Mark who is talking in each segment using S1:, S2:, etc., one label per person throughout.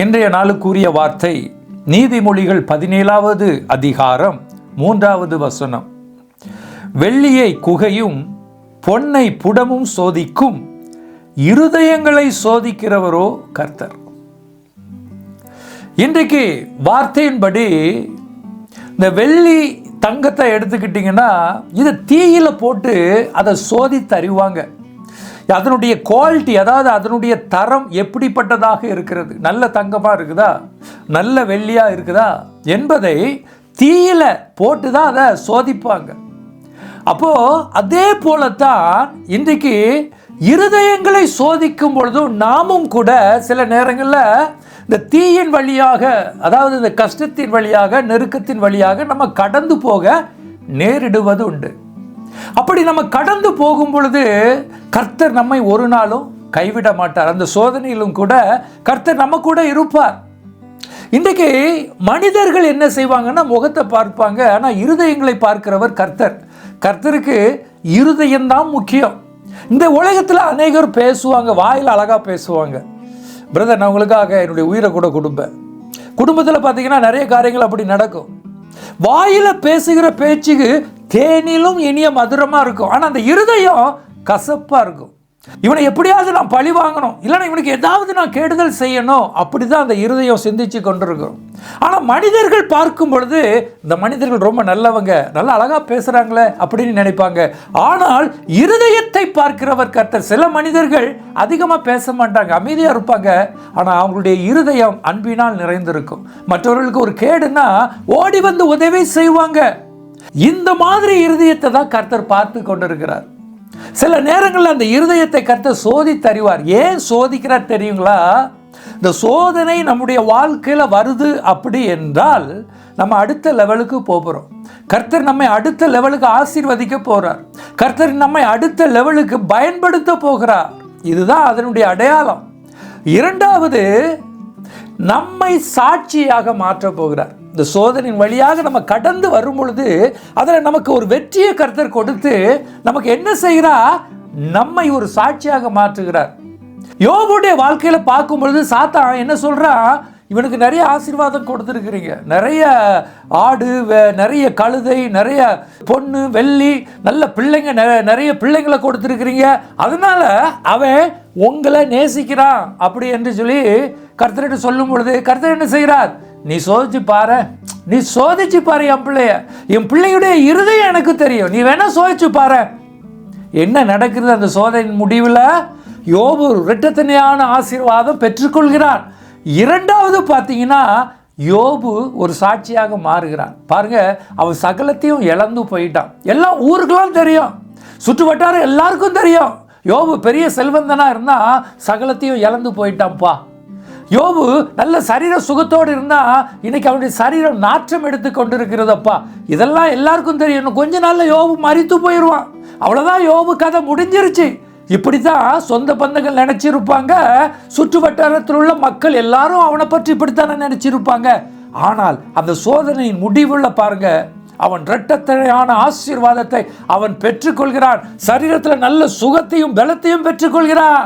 S1: இன்றைய நாளுக்குரிய வார்த்தை நீதிமொழிகள் பதினேழாவது அதிகாரம் மூன்றாவது வசனம். வெள்ளியை குகையும் பொன்னை புடமும் சோதிக்கும் இருதயங்களை சோதிக்கிறவரோ கர்த்தர். இன்றைக்கு வார்த்தையின்படி இந்த வெள்ளி தங்கத்தை எடுத்துக்கிட்டிங்கன்னா இதை தீயில போட்டு அதை சோதித்து அறிவாங்க. அதனுடைய குவாலிட்டி அதாவது அதனுடைய தரம் எப்படிப்பட்டதாக இருக்கிறது? நல்ல தங்கமாக இருக்குதா? நல்ல வெள்ளியாக இருக்குதா? என்பதை தீயில போட்டு தான் அதை சோதிப்பாங்க. அப்போது அதே போலத்தான் இன்றைக்கு இருதயங்களை சோதிக்கும் பொழுதும் நாமும் கூட சில நேரங்களில் இந்த தீயின் வழியாக அதாவது இந்த கஷ்டத்தின் வழியாக நெருக்கத்தின் வழியாக நம்ம கடந்து போக நேரிடுவது உண்டு. அப்படி நம்ம கடந்து போகும் பொழுது கர்த்தர் நம்மை ஒரு நாளும் கைவிட மாட்டார். அந்த சோதனையிலும் கூட கர்த்தர் நம்ம கூட இருப்பார். இன்றைக்கு மனிதர்கள் என்ன செய்வாங்கன்னா முகத்தை பார்ப்பாங்க. ஆனால் இருதயங்களை பார்க்கிறவர் கர்த்தர். கர்த்தருக்கு இருதயம்தான் முக்கியம். இந்த உலகத்தில் அநேகர் பேசுவாங்க வாயில் அழகாக பேசுவாங்க. பிரதர் நான் உங்களுக்காக என்னுடைய உயிரை கூட கொடுப்பேன் குடும்பத்தில் பார்த்தீங்கன்னா நிறைய காரியங்கள் அப்படி நடக்கும். வாயில் பேசுகிற பேச்சுக்கு தேனிலும் இனிய மதுரமாக இருக்கும். ஆனால் அந்த இருதயம் கசப்பாக இருக்கும். இவனை எப்படியாவது நான் பழி வாங்கணும். இல்லைன்னா இவனுக்கு ஏதாவது நான் கேடுதல் செய்யணும். அப்படி தான் அந்த இருதயம் சிந்திச்சு கொண்டிருக்கும். ஆனால் மனிதர்கள் பார்க்கும் பொழுது இந்த மனிதர்கள் ரொம்ப நல்லவங்க. நல்லா அழகாக பேசுகிறாங்களே அப்படின்னு நினைப்பாங்க. ஆனால் இருதயத்தை பார்க்கிறவர் கர்த்தர். சில மனிதர்கள் அதிகமாக பேச மாட்டாங்க. அமைதியாக இருப்பாங்க. ஆனால் அவங்களுடைய இருதயம் அன்பினால் நிறைந்திருக்கும். மற்றவர்களுக்கு ஒரு கேடுன்னா ஓடி வந்து உதவி செய்வாங்க. இந்த மாதிரி இருதயத்தை தான் கர்த்தர் பார்த்து கொண்டிருக்கிறார். சில நேரங்களில் அந்த இருதயத்தை கர்த்தர் சோதி தருவார் ஏன் சோதிக்கிறார் தெரியுங்களா? இந்த சோதனை நம்முடைய வாழ்க்கையில் வருது அப்படி என்றால் நம்ம அடுத்த லெவலுக்கு போகிறோம் கர்த்தர் நம்மை அடுத்த லெவலுக்கு ஆசீர்வதிக்க போகிறார் கர்த்தர் நம்மை அடுத்த லெவலுக்கு பயன்படுத்த போகிறார். இதுதான் அதனுடைய அடையாளம். இரண்டாவது நம்மை சாட்சியாக மாற்றப் போகிறார். இந்த சோதனையின் வழியாக நம்ம கடந்து வரும் பொழுது அதில் நமக்கு ஒரு வெற்றியை கருத்தர் கொடுத்து நமக்கு என்ன செய்கிறா? நம்மை ஒரு சாட்சியாக மாற்றுகிறார். யோபுடைய வாழ்க்கையில் பார்க்கும் பொழுது சாத்தான் என்ன சொல்கிறான் இவனுக்கு நிறைய ஆசீர்வாதம் கொடுத்துருக்குறீங்க. நிறைய ஆடு வே- நிறைய கழுதை நிறைய பொண்ணு வெள்ளி நல்ல பிள்ளைங்க நெ- நிறைய பிள்ளைங்களை கொடுத்துருக்குறீங்க. அதனால அவன் உங்களை நேசிக்கிறான் அப்படி என்று சொல்லி கர்த்தர்கிட்ட சொல்லும் பொழுது கர்த்தர் என்ன செய்கிறார்? நீ சோதிச்சு பாரு. நீ சோதிச்சு பாரு என் பிள்ளைய. என் பிள்ளையுடைய இருதயம் எனக்கு தெரியும். நீ வேணா சோதிச்சு பாரு. என்ன நடக்கிறது அந்த சோதனையின் முடிவில்? யோபு இரட்டத்தனையான ஆசீர்வாதம் பெற்றுக்கொள்கிறார். இரண்டாவது பார்த்தீங்கன்னா யோபு ஒரு சாட்சியாக மாறுகிறான். பாருங்க அவன் சகலத்தையும் இழந்து போயிட்டான். எல்லாம் ஊருக்கெல்லாம் தெரியும். சுற்று வட்டாரம் எல்லாருக்கும் தெரியும். யோபு பெரிய செல்வந்தனா இருந்தால் சகலத்தையும் இழந்து போயிட்டான்ப்பா. யோபு நல்ல சரீர சுகத்தோடு இருந்தால் இன்னைக்கு அவனுடைய சரீரம் நாற்றம் எடுத்து கொண்டிருக்கிறதப்பா. இதெல்லாம் எல்லாருக்கும் தெரியும். இன்னும் கொஞ்ச நாளில் யோபு மறித்து போயிடுவான் அவ்வளோதான் யோபு கதை முடிஞ்சிருச்சு. இப்படி தான் சொந்த பந்தங்கள் நினச்சிருப்பாங்க. சுற்று வட்டாரத்தில் உள்ள மக்கள் எல்லாரும் அவனை பற்றி இப்படித்தானே நினச்சிருப்பாங்க. ஆனால் அந்த சோதனையின் முடிவுள்ள பாருங்க. அவன் இரட்டத்தனையான ஆசீர்வாதத்தை அவன் பெற்றுக்கொள்கிறான். சரீரத்தில் நல்ல சுகத்தையும் பலத்தையும் பெற்றுக்கொள்கிறான்.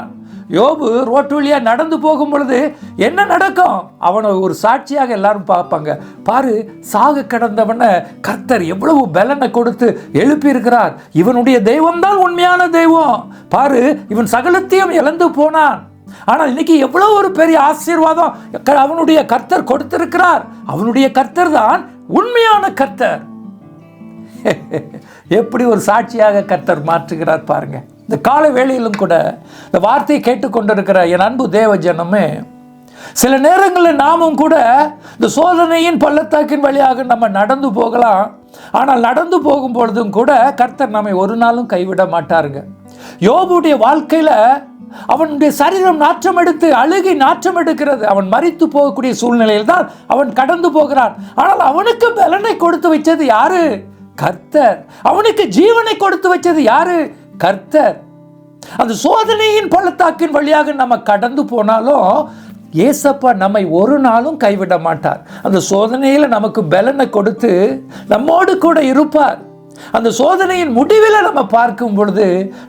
S1: யோபு ரோட்டு வழியாக நடந்து போகும் பொழுது என்ன நடக்கும்? அவனை ஒரு சாட்சியாக எல்லாரும் பார்ப்பாங்க. பாரு சாக கிடந்தவனை கர்த்தர் எவ்வளவு பலனை கொடுத்து எழுப்பியிருக்கிறார். இவனுடைய தெய்வம்தான் உண்மையான தெய்வம். பாரு இவன் சகலத்தையும் இழந்து போனான். ஆனால் இன்னைக்கு எவ்வளோ ஒரு பெரிய ஆசீர்வாதம் அவனுடைய கர்த்தர் கொடுத்திருக்கிறார். அவனுடைய கர்த்தர் தான் உண்மையான கர்த்தர். எப்படி ஒரு சாட்சியாக கர்த்தர் மாற்றுகிறார் பாருங்கள் இந்த கால வேளையிலும் கூட இந்த வார்த்தையை கேட்டுக்கொண்டிருக்கிற என் அன்பு தேவ ஜனமே சில நேரங்களில் நாமும் கூட இந்த சோதனையின் பள்ளத்தாக்கின் வழியாக நம்ம நடந்து போகலாம். ஆனால் நடந்து போகும் பொழுதும் கூட கர்த்தர் நம்மை ஒரு நாளும் கைவிட மாட்டாருங்க. யோபுடைய வாழ்க்கையில் அவனுடைய சரீரம் நாற்றம் எடுத்து அழுகை நாற்றம் எடுக்கிறது. அவன் மறித்து போகக்கூடிய சூழ்நிலையில் தான் அவன் கடந்து போகிறான். ஆனால் அவனுக்கு பலனை கொடுத்து வச்சது யாரு? கர்த்தர். அவனுக்கு ஜீவனை கொடுத்து வச்சது யாரு? கர்த்தர். அந்த சோதனையின் பள்ளத்தாக்கின் வழியாக நம்ம கடந்து போனாலும் ஏசப்பா நம்மை ஒரு நாளும் கைவிட மாட்டார். அந்த சோதனையில் நமக்கு பலனை கொடுத்து நம்மோடு கூட இருப்பார். அந்த சோதனையின் முடிவில் நம்ம பார்க்கும் பொழுது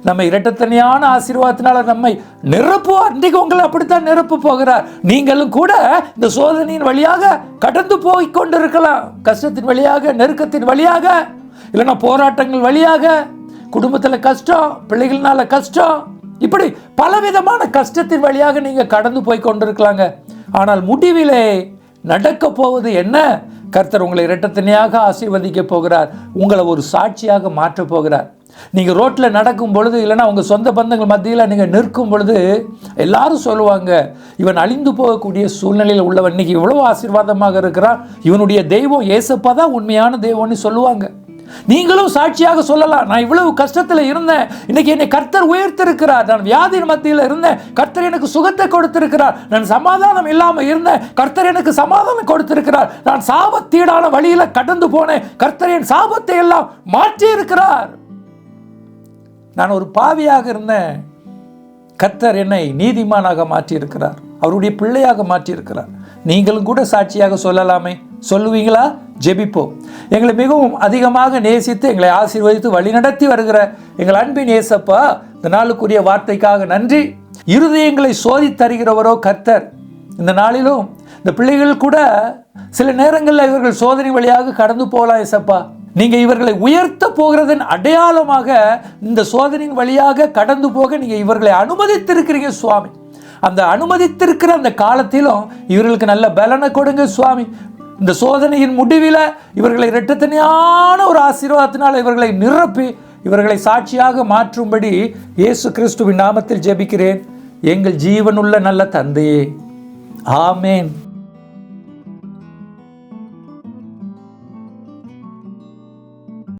S1: நம்ம இரட்டத்தனியான ஆசீர்வாதத்தினால நம்மை நிரப்புவார் இன்றைக்கு உங்களை அப்படித்தான் நிரப்பு போகிறார். நீங்களும் கூட இந்த சோதனையின் வழியாக கடந்து போய் கொண்டிருக்கலாம். கஷ்டத்தின் வழியாக நெருக்கத்தின் வழியாக இல்லைன்னா போராட்டங்கள் வழியாக. குடும்பத்தில் கஷ்டம் பிள்ளைகள்னால கஷ்டம். இப்படி பலவிதமான கஷ்டத்தின் வழியாக நீங்கள் கடந்து போய் கொண்டிருக்கலாங்க. ஆனால் முடிவிலே நடக்க போவது என்ன? கர்த்தர் உங்களை இரட்டத்தனையாக ஆசீர்வதிக்க போகிறார். உங்களை ஒரு சாட்சியாக மாற்றப் போகிறார். நீங்கள் ரோட்டில் நடக்கும் பொழுது இல்லைன்னா உங்கள் சொந்த பந்தங்கள் மத்தியில் நீங்கள் நிற்கும் பொழுது எல்லாரும் சொல்லுவாங்க இவன் அழிந்து போகக்கூடிய சூழ்நிலையில் உள்ளவன். இன்னைக்கு இவ்வளோ ஆசீர்வாதமாக இருக்கிறான். இவனுடைய தெய்வம் ஏசப்பா தான் உண்மையான தெய்வம்னு சொல்லுவாங்க. நீங்களும் சாட்சியாக சொல்லலாம். நான் இவ்வளவு கஷ்டத்தில் இருந்தேன். இன்னைக்கு என்னை கர்த்தர் உயர்த்திருக்கிறார். நான் வியாதியின் மத்தியில் இருந்தேன். கர்த்தர் எனக்கு சுகத்தை கொடுத்திருக்கிறார். நான் சமாதானம் இல்லாமல் இருந்தேன். கர்த்தர் எனக்கு சமாதானம் கொடுத்திருக்கிறார். நான் சாபத்தீடான வழியில் கடந்து போனேன். கர்த்தர் என் சாபத்தை எல்லாம் மாற்றி இருக்கிறார் நான் ஒரு பாவியாக இருந்தேன். கர்த்தர் என்னை நீதிமானாக மாற்றியிருக்கிறார். அவருடைய பிள்ளையாக மாற்றியிருக்கிறார். நீங்களும் கூட சாட்சியாக சொல்லலாமே. சொல்லுவீங்களா? ஜெபிப்போம் எங்களை மிகவும் அதிகமாக நேசித்து எங்களை ஆசீர்வதித்து வழிநடத்தி வருகிற எங்கள் அன்பின் நேசப்பா இந்த நாளுக்குரிய வார்த்தைக்காக நன்றி. இருதயங்களை சோதி தருகிறவரோ கர்த்தர். இந்த நாளிலும் இந்த பிள்ளைகள் கூட சில நேரங்களில் இவர்கள் சோதனை வழியாக கடந்து போகலாம் ஏசப்பா நீங்க இவர்களை உயர்த்த போகிறதன் அடையாளமாக இந்த சோதனையின் வழியாக கடந்து போக நீங்க இவர்களை அனுமதித்திருக்கிறீங்க சுவாமி. அந்த அனுமதித்திருக்கிற அந்த காலத்திலும் இவர்களுக்கு நல்ல பலனை கொடுங்க சுவாமி. இந்த சோதனையின் முடிவில் இவர்களை இரட்டத்தனையான ஒரு ஆசீர்வாதத்தினால் இவர்களை நிரப்பி இவர்களை சாட்சியாக மாற்றும்படி இயேசு கிறிஸ்துவின் நாமத்தில் ஜெபிக்கிறேன். எங்கள் ஜீவனுள்ள நல்ல தந்தையே. ஆமேன்.